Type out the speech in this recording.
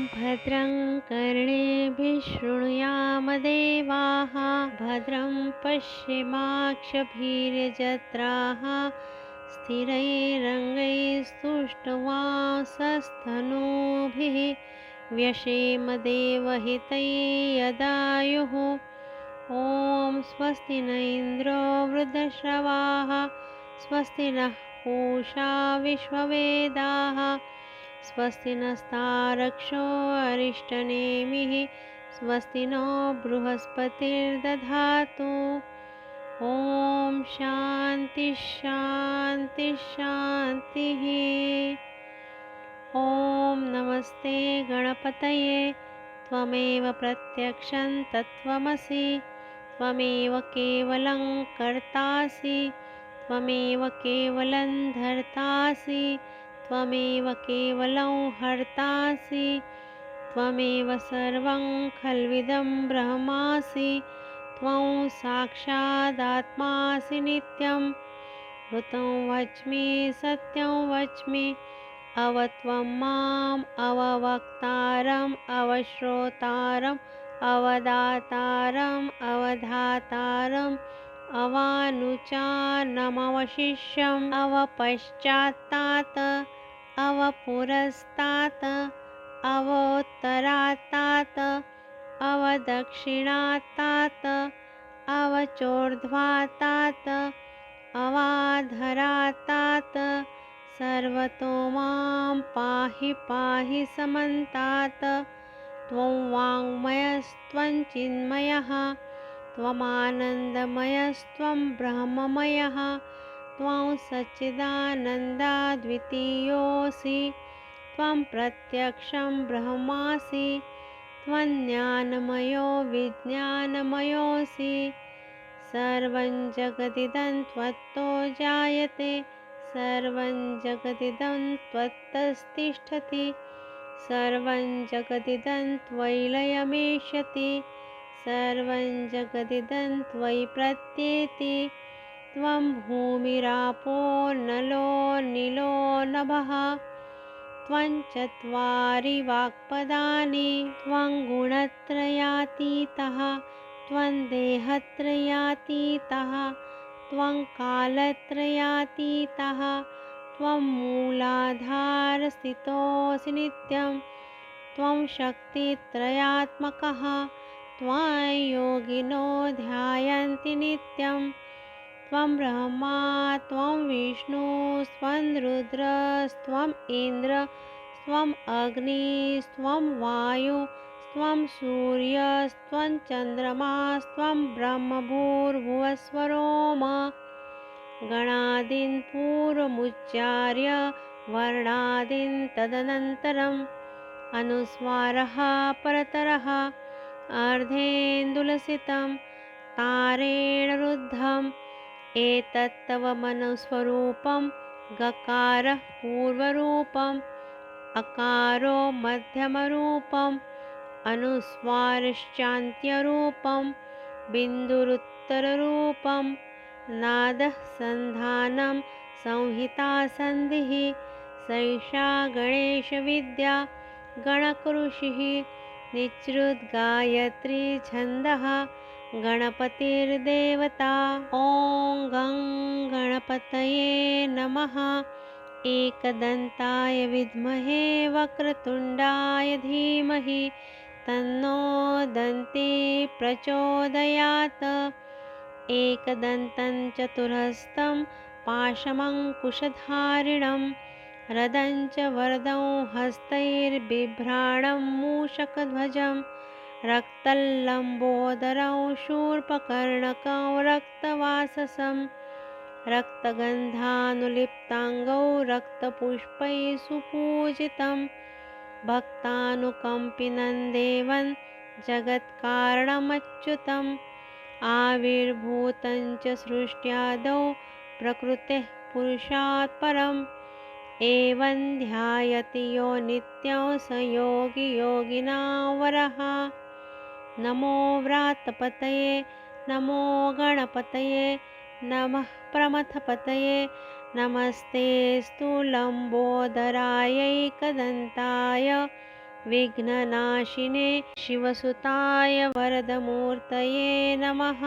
भद्रं कर्णेभिः शृणुयामदेवाः भद्रं पश्येमाक्षभिर्यजत्राः स्थिरैरङ्गैस्तुष्टुवांसस्तनूभिः व्यशेमदेवहितै यदायुः। ॐ स्वस्ति न इन्द्रो वृद्धश्रवाः स्वस्ति नः पूषा विश्ववेदाः। स्वस्ति नस्तारक्षो अरिष्टनेमिः स्वस्ति नो बृहस्पतिर्दधातु। ॐ शान्तिशान्तिशान्तिः ॐ नमस्ते गणपतये त्वमेव प्रत्यक्षं तत्त्वमसि त्वमेव केवलं कर्तासि त्वमेव केवलं धर्तासि त्वमेव केवलं हर्तासि त्वमेव सर्वं खल्विदं ब्रह्मासि त्वं साक्षादात्मासि नित्यं। ऋतं वच्मि सत्यं वच्मि अव त्वं माम् अववक्तारम् अवश्रोतारम् अवदातारम् अवधातारम् अवानुचानमवशिष्यम् अवपश्चात्तात्। अवपुरस्तात् अवोत्तरात्तात् अवदक्षिणात्तात् अवचोर्ध्वातात् अवाधरातात् सर्वतो मां पाहि पाहि समन्तात् त्वं वाङ्मयस्त्वं चिन्मयः त्वमानन्दमयस्त्वं ब्रह्ममयः त्वं सच्चिदानन्दाद्वितीयोऽसि त्वं प्रत्यक्षं ब्रह्मासि त्वं ज्ञानमयो विज्ञानमयोऽसि। सर्वं जगदिदं त्वत्तो जायते सर्वं जगदिदं त्वत्तस्तिष्ठति सर्वं जगदिदं त्वयि लयमेष्यति सर्वं जगदिदं त्वयि प्रत्येति त्वं भूमिरापो नलो निलो नभः। त्वं चत्वारि वाक्पदानि त्वं गुणत्रयातीतः। त्वं देहत्रयातीतः। त्वं कालत्रयातीतः। त्वं मूलाधारस्थितोऽसि नित्यं। त्वं शक्तित्रयात्मकः। त्वां योगिनो ध्यायन्ति नित्यं त्वं ब्रह्मा त्वं विष्णुस्त्वं रुद्रस्त्वम् इन्द्र स्वम् अग्निस्त्वं वायु त्वं सूर्यस्त्वं चन्द्रमास्त्वं ब्रह्मभूर्भुवस्वरोम। गणादीन् पूर्वमुच्चार्य वर्णादीन् तदनन्तरम्। अनुस्वारः परतरः अर्धेन्दुलसितं तारेण रुद्धम्। एतत्तव मनुस्वरूपं गकारः पूर्वरूपम् अकारो मध्यमरूपम् अनुस्वारश्चान्त्यरूपं बिन्दुरुत्तररूपं नादः सन्धानं संहितासन्धिः सैषा गणेशविद्या गणकृषिः निःसृद्गायत्री छन्दः गणपतिर्देवता। ॐ गं गणपतये नमः। एकदन्ताय विद्महे वक्रतुण्डाय धीमहि। तन्नो दन्ती प्रचोदयात्। एकदन्तं चतुरस्तं पाशमङ्कुशधारिणं। रदं च वरदं हस्तैर्बिभ्राणं मूषकध्वजं रक्तल्लम्बोदरं शूर्पकर्णकं रक्तवाससं रक्तगन्धानुलिप्ताङ्गौ रक्तपुष्पैः सुपूजितं। भक्तानुकम्पिनं देवं जगत्कारणमच्युतम् आविर्भूतं च सृष्ट्यादौ प्रकृतेः पुरुषात् परम्। एवं ध्यायति यो नित्यं स योगी योगिनावरः नमो व्रातपतये नमो गणपतये नमः प्रमथपतये नमस्ते लम्बोदरायैकदन्ताय विघ्ननाशिने शिवसुताय वरदमूर्तये नमः।